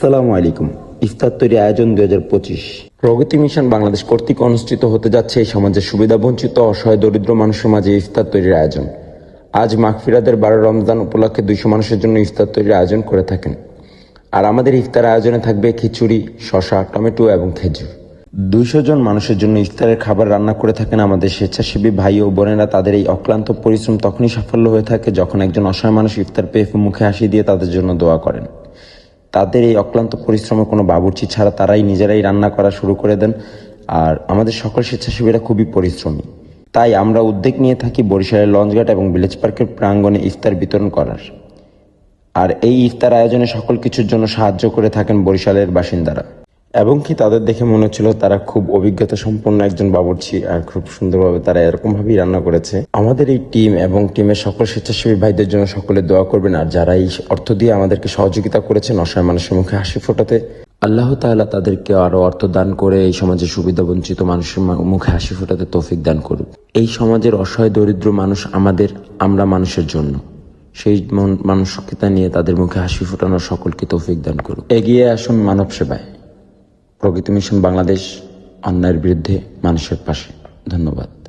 আসসালামু আলাইকুম। ইফতার তৈরি আয়োজন দুই হাজার পঁচিশ। প্রগতি মিশন বাংলাদেশ কর্তৃক অনুষ্ঠিত হতে যাচ্ছে এই সমাজের সুবিধা, বঞ্চিত, অসহায়, দরিদ্র মানুষের মাঝে ইফতার তৈরির আয়োজন। আজ মাগফিরাদের বারো রমজান উপলক্ষে দুইশো মানুষের জন্য ইফতার তৈরির আয়োজন করে থাকেন। আর আমাদের ইফতার আয়োজনে থাকবে খিচুড়ি শশা টমেটো এবং খেজুর। দুইশো জন মানুষের জন্য ইফতারের খাবার রান্না করে থাকেন আমাদের স্বেচ্ছাসেবী ভাই ও বোনেরা। তাদের এই অক্লান্ত পরিশ্রম তখনই সাফল্য হয়ে থাকে যখন একজন অসহায় মানুষ ইফতার পেয়ে মুখে হাসি দিয়ে তাদের জন্য দোয়া করেন। তাদের এই অক্লান্ত পরিশ্রমে কোনো বাবুর্চি ছাড়া তারাই নিজেরাই রান্না করা শুরু করে দেন। আর আমাদের সকল স্বেচ্ছাসেবীরা খুবই পরিশ্রমী। তাই আমরা উদ্যোগ নিয়ে থাকি বরিশালের লঞ্চঘাট এবং ভিলেজ পার্কের প্রাঙ্গণে ইফতার বিতরণ করার। আর এই ইফতার আয়োজনে সকল কিছুর জন্য সাহায্য করে থাকেন বরিশালের বাসিন্দারা। এবং কি তাদের দেখে মনে হচ্ছিল তারা খুব অভিজ্ঞতা সম্পন্ন একজন বাবুর্চি, আর খুব সুন্দরভাবে তারা এরকম ভাবেই রান্না করেছে। আমাদের এই টিম এবং টিমের সকল স্বেচ্ছাসেবী ভাইদের জন্য সকলে দোয়া করবেন, আর যারা এই অর্থ দিয়ে আমাদেরকে সহযোগিতা করেছেন, অসহায় মানুষের মুখে হাসি ফোটাতে, আল্লাহ তাআলা তাদেরকে আরও অর্থ দান করে এই সমাজে সুবিধা বঞ্চিত মানুষের মুখে হাসি ফোটাতে তৌফিক দান করুক। এই সমাজের অসহায় দরিদ্র মানুষ আমাদের আমরা মানুষের জন্য। সেই মন- মানসিকতা নিয়ে তাদের মুখে হাসি ফোটানোর সকলকে তৌফিক দান করুক। এগিয়ে আসুন মানব সেবায় প্রকৃতি মিশন বাংলাদেশ অন্যায়ের বিরুদ্ধে মানুষের পাশে। ধন্যবাদ।